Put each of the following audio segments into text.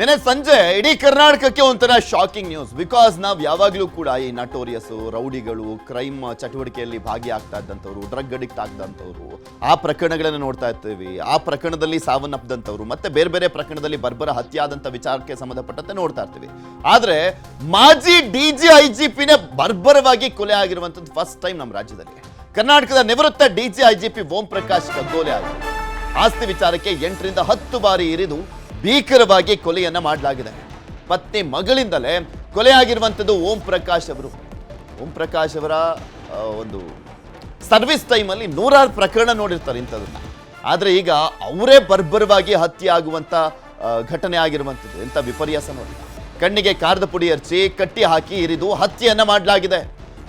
ನೆನೆ ಸಂಜೆ ಇಡೀ ಕರ್ನಾಟಕಕ್ಕೆ ಒಂಥರ ಶಾಕಿಂಗ್ ನ್ಯೂಸ್ ಬಿಕಾಸ್ ನಾವು ಯಾವಾಗಲೂ ಕೂಡ ಈ ನಟೋರಿಯಸ್ ರೌಡಿಗಳು ಕ್ರೈಮ್ ಚಟುವಟಿಕೆಯಲ್ಲಿ ಭಾಗಿಯಾಗ್ತಾ ಇದ್ದಂಥವ್ರು ಡ್ರಗ್ ಅಡಿಕ್ಟ್ ಆಗ್ದಂಥವ್ರು, ಆ ಪ್ರಕರಣಗಳನ್ನು ನೋಡ್ತಾ ಇರ್ತೀವಿ. ಆ ಪ್ರಕರಣದಲ್ಲಿ ಸಾವನ್ನಪ್ಪದಂಥವ್ರು ಮತ್ತೆ ಬೇರೆ ಬೇರೆ ಪ್ರಕರಣದಲ್ಲಿ ಬರ್ಬರ ಹತ್ಯೆ ಆದಂಥ ವಿಚಾರಕ್ಕೆ ಸಂಬಂಧಪಟ್ಟಂತೆ ನೋಡ್ತಾ ಇರ್ತೀವಿ. ಆದರೆ ಮಾಜಿ ಡಿ ಜಿ ಐ ಜಿ ಪಿನೇ ಬರ್ಬರವಾಗಿ ಕೊಲೆ ಆಗಿರುವಂಥದ್ದು ಫಸ್ಟ್ ಟೈಮ್ ನಮ್ಮ ರಾಜ್ಯದಲ್ಲಿ. ಕರ್ನಾಟಕದ ನಿವೃತ್ತ D G I G P Om Prakash ಕಗ್ಗೋಲೆ ಆಗಿದೆ. ಆಸ್ತಿ ವಿಚಾರಕ್ಕೆ ಎಂಟರಿಂದ ಹತ್ತು ಬಾರಿ ಇರಿದು ಭೀಕರವಾಗಿ ಕೊಲೆಯನ್ನ ಮಾಡಲಾಗಿದೆ. ಪತ್ನಿ ಮಗಳಿಂದಲೇ ಕೊಲೆಯಾಗಿರುವಂಥದ್ದು ಓಂ ಪ್ರಕಾಶ್ ಅವರು. ಓಂ ಪ್ರಕಾಶ್ ಅವರ ಒಂದು ಸರ್ವಿಸ್ ಟೈಮಲ್ಲಿ ನೂರಾರು ಪ್ರಕರಣ ನೋಡಿರ್ತಾರೆ ಇಂಥದನ್ನ ಆದರೆ ಈಗ ಅವರೇ ಬರ್ಬರವಾಗಿ ಹತ್ಯೆ ಆಗುವಂಥ ಘಟನೆ ಆಗಿರುವಂಥದ್ದು. ಎಂಥ ವಿಪರ್ಯಾಸ ನೋಡಿ. ಕಣ್ಣಿಗೆ ಕಾರದ ಪುಡಿ ಹರಿಸಿ ಕಟ್ಟಿ ಹಾಕಿ ಇರಿದು ಹತ್ಯೆಯನ್ನು ಮಾಡಲಾಗಿದೆ.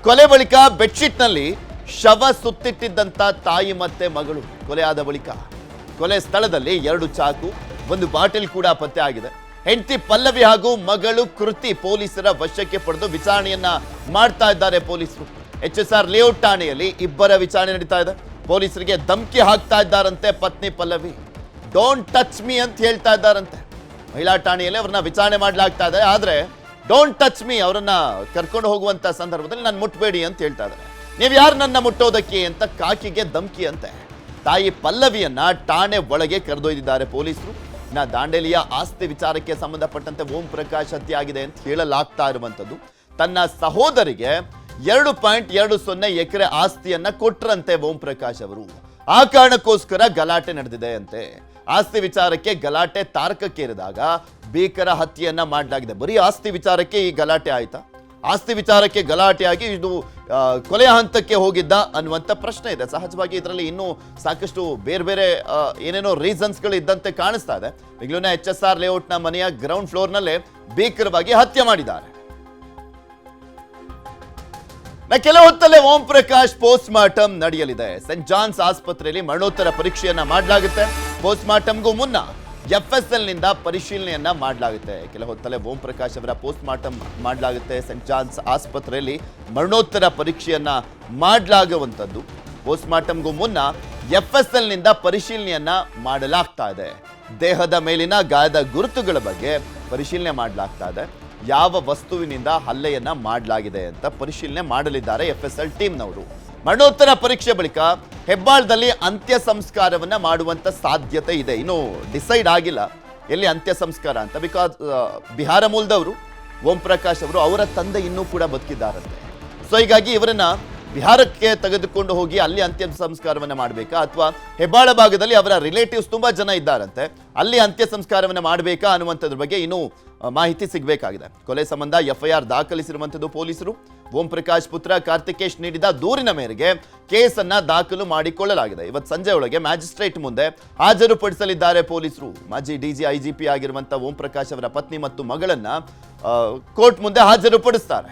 ಕೊಲೆ ಬಳಿಕ ಬೆಡ್ಶೀಟ್ನಲ್ಲಿ ಶವ ಸುತ್ತಿಟ್ಟಿದ್ದಂಥ ತಾಯಿ ಮತ್ತೆ ಮಗಳು. ಕೊಲೆಯಾದ ಬಳಿಕ. ಕೊಲೆ ಸ್ಥಳದಲ್ಲಿ ಎರಡು ಚಾಕು ಒಂದು ಬಾಟಲ್ ಕೂಡ ಪತ್ತೆ ಆಗಿದೆ. ಹೆಂಡತಿ ಪಲ್ಲವಿ ಹಾಗೂ ಮಗಳು ಕೃತಿ ಪೊಲೀಸರ ವಶಕ್ಕೆ ಪಡೆದು ವಿಚಾರಣೆಯನ್ನ ಮಾಡ್ತಾ ಇದ್ದಾರೆ ಪೊಲೀಸರು. ಎಚ್ ಎಸ್ ಆರ್ ಲೇಔಟ್ ಠಾಣೆಯಲ್ಲಿ ಇಬ್ಬರ ವಿಚಾರಣೆ ನಡೀತಾ ಇದೆ. ಪೊಲೀಸರಿಗೆ ಧಮಕಿ ಹಾಕ್ತಾ ಇದ್ದಾರಂತೆ ಪತ್ನಿ ಪಲ್ಲವಿ. ಡೋಂಟ್ ಟಚ್ ಮೀ ಅಂತ ಹೇಳ್ತಾ ಇದ್ದಾರಂತೆ. ಮಹಿಳಾ ಠಾಣೆಯಲ್ಲಿ ಅವ್ರನ್ನ ವಿಚಾರಣೆ ಮಾಡಲಾಗ್ತಾ ಇದೆ. ಆದ್ರೆ ಡೋಂಟ್ ಟಚ್ ಮೀ ಅವರನ್ನ ಕರ್ಕೊಂಡು ಹೋಗುವಂತ ಸಂದರ್ಭದಲ್ಲಿ ನಾನು ಮುಟ್ಬೇಡಿ ಅಂತ ಹೇಳ್ತಾ ಇದ್ದಾರೆ. ನೀವು ಯಾರು ನನ್ನ ಮುಟ್ಟೋದಕ್ಕೆ ಅಂತ ಕಾಕಿಗೆ ಧಮಕಿ ಅಂತೆ. ತಾಯಿ ಪಲ್ಲವಿಯನ್ನ ಠಾಣೆ ಒಳಗೆ ಕರೆದೊಯ್ದಿದ್ದಾರೆ ಪೊಲೀಸರು. ನಾ ದಾಂಡೇಲಿಯ ಆಸ್ತಿ ವಿಚಾರಕ್ಕೆ ಸಂಬಂಧಪಟ್ಟಂತೆ ಓಂ ಪ್ರಕಾಶ್ ಹತ್ಯೆ ಆಗಿದೆ ಅಂತ ಹೇಳಲಾಗ್ತಾ ಇರುವಂತದ್ದು ತನ್ನ ಸಹೋದರಿಗೆ ಎರಡು ಪಾಯಿಂಟ್ ಎರಡು ಸೊನ್ನೆ ಎಕರೆ ಆಸ್ತಿಯನ್ನ ಕೊಟ್ರಂತೆ ಓಂ ಪ್ರಕಾಶ್ ಅವರು. ಆ ಕಾರಣಕ್ಕೋಸ್ಕರ ಗಲಾಟೆ ನಡೆದಿದೆ ಅಂತೆ. ಆಸ್ತಿ ವಿಚಾರಕ್ಕೆ ಗಲಾಟೆ ತಾರಕಕ್ಕೇರಿದಾಗ ಭೀಕರ ಹತ್ಯೆಯನ್ನ ಮಾಡಲಾಗಿದೆ. ಬರೀ ಆಸ್ತಿ ವಿಚಾರಕ್ಕೆ ಈ ಗಲಾಟೆ ಆಯ್ತಾ? ಆಸ್ತಿ ವಿಚಾರಕ್ಕೆ ಗಲಾಟೆಯಾಗಿ ಇದು ಕೊಲೆಯ ಹಂತಕ್ಕೆ ಹೋಗಿದ್ದ ಅನ್ನುವಂಥ ಪ್ರಶ್ನೆ ಇದೆ. ಸಹಜವಾಗಿ ಇದರಲ್ಲಿ ಇನ್ನೂ ಸಾಕಷ್ಟು ಬೇರೆ ಬೇರೆ ಏನೇನೋ ರೀಸನ್ಸ್ಗಳು ಇದ್ದಂತೆ ಕಾಣಿಸ್ತಾ ಇದೆ. ಬೆಂಗಳೂರಿನ ಎಚ್ ಎಸ್ ಆರ್ ಲೇಔಟ್ನ ಮನೆಯ ಗ್ರೌಂಡ್ ಫ್ಲೋರ್ನಲ್ಲೇ ಭೀಕರವಾಗಿ ಹತ್ಯೆ ಮಾಡಿದ್ದಾರೆ. ಕೆಲ ಹೊತ್ತಲ್ಲೇ ಓಂ ಪ್ರಕಾಶ್ ಪೋಸ್ಟ್ ಮಾರ್ಟಮ್ ನಡೆಯಲಿದೆ. ಸೆಂಟ್ ಜಾನ್ಸ್ ಆಸ್ಪತ್ರೆಯಲ್ಲಿ ಮರಣೋತ್ತರ ಪರೀಕ್ಷೆಯನ್ನ ಮಾಡಲಾಗುತ್ತೆ. ಪೋಸ್ಟ್ ಮಾರ್ಟಮ್ಗೂ ಮುನ್ನ ಎಫ್ ಎಸ್ ಎಲ್ನಿಂದ ಪರಿಶೀಲನೆಯನ್ನ ಮಾಡಲಾಗುತ್ತೆ. ಕೆಲ ಹೊತ್ತಲ್ಲೇ ಓಂ ಪ್ರಕಾಶ್ ಅವರ ಪೋಸ್ಟ್ ಮಾರ್ಟಮ್ ಮಾಡಲಾಗುತ್ತೆ. ಸೆಂಟ್ ಜಾನ್ಸ್ ಆಸ್ಪತ್ರೆಯಲ್ಲಿ ಮರಣೋತ್ತರ ಪರೀಕ್ಷೆಯನ್ನ ಮಾಡಲಾಗುವಂಥದ್ದು. ಪೋಸ್ಟ್ ಮಾರ್ಟಮ್ಗೂ ಮುನ್ನ ಎಫ್ ಎಸ್ ಎಲ್ನಿಂದ ಪರಿಶೀಲನೆಯನ್ನ ಮಾಡಲಾಗ್ತಾ ಇದೆ. ದೇಹದ ಮೇಲಿನ ಗಾಯದ ಗುರುತುಗಳ ಬಗ್ಗೆ ಪರಿಶೀಲನೆ ಮಾಡಲಾಗ್ತಾ ಇದೆ. ಯಾವ ವಸ್ತುವಿನಿಂದ ಹಲ್ಲೆಯನ್ನ ಮಾಡಲಾಗಿದೆ ಅಂತ ಪರಿಶೀಲನೆ ಮಾಡಲಿದ್ದಾರೆ ಎಫ್ ಎಸ್ ಎಲ್ ಟೀಮ್ನವರು. ಮರಣೋತ್ತರ ಪರೀಕ್ಷೆ ಬಳಿಕ ಹೆಬ್ಬಾಳದಲ್ಲಿ ಅಂತ್ಯ ಸಂಸ್ಕಾರವನ್ನ ಮಾಡುವಂತ ಸಾಧ್ಯತೆ ಇದೆ. ಇನ್ನು ಡಿಸೈಡ್ ಆಗಿಲ್ಲ ಎಲ್ಲಿ ಅಂತ್ಯ ಸಂಸ್ಕಾರ ಅಂತ. ಬಿಕಾಸ್ ಬಿಹಾರ ಮೂಲದವರು ಓಂ ಪ್ರಕಾಶ್ ಅವರು ಅವರ ತಂದೆ ಇನ್ನೂ ಕೂಡ ಬದುಕಿದ್ದಾರಂತೆ. ಸೊ ಹೀಗಾಗಿ ಇವರನ್ನ ಬಿಹಾರಕ್ಕೆ ತೆಗೆದುಕೊಂಡು ಹೋಗಿ ಅಲ್ಲಿ ಅಂತ್ಯ ಸಂಸ್ಕಾರವನ್ನು ಮಾಡಬೇಕಾ? ಅಥವಾ ಹೆಬ್ಬಾಳ ಭಾಗದಲ್ಲಿ ಅವರ ರಿಲೇಟಿವ್ಸ್ ತುಂಬಾ ಜನ ಇದ್ದಾರಂತೆ. ಅಲ್ಲಿ ಅಂತ್ಯ ಸಂಸ್ಕಾರವನ್ನು ಮಾಡಬೇಕಾ ಅನ್ನುವಂಥದ್ರ ಬಗ್ಗೆ ಇನ್ನೂ ಮಾಹಿತಿ ಸಿಗಬೇಕಾಗಿದೆ. ಕೊಲೆ ಸಂಬಂಧ ಎಫ್ಐಆರ್ ದಾಖಲಿಸಿರುವಂಥದ್ದು ಪೊಲೀಸರು. ಓಂ ಪ್ರಕಾಶ್ ಪುತ್ರ ಕಾರ್ತಿಕೇಶ್ ನೀಡಿದ ದೂರಿನ ಮೇರೆಗೆ ಕೇಸನ್ನು ದಾಖಲು ಮಾಡಿಕೊಳ್ಳಲಾಗಿದೆ. ಇವತ್ತು ಸಂಜೆ ಒಳಗೆ ಮ್ಯಾಜಿಸ್ಟ್ರೇಟ್ ಮುಂದೆ ಹಾಜರುಪಡಿಸಲಿದ್ದಾರೆ ಪೊಲೀಸರು. ಮಾಜಿ ಡಿಜಿ, ಐಜಿಪಿ ಆಗಿರುವಂಥ ಓಂ ಪ್ರಕಾಶ್ ಅವರ ಪತ್ನಿ ಮತ್ತು ಮಗಳನ್ನ ಕೋರ್ಟ್ ಮುಂದೆ ಹಾಜರುಪಡಿಸ್ತಾರೆ.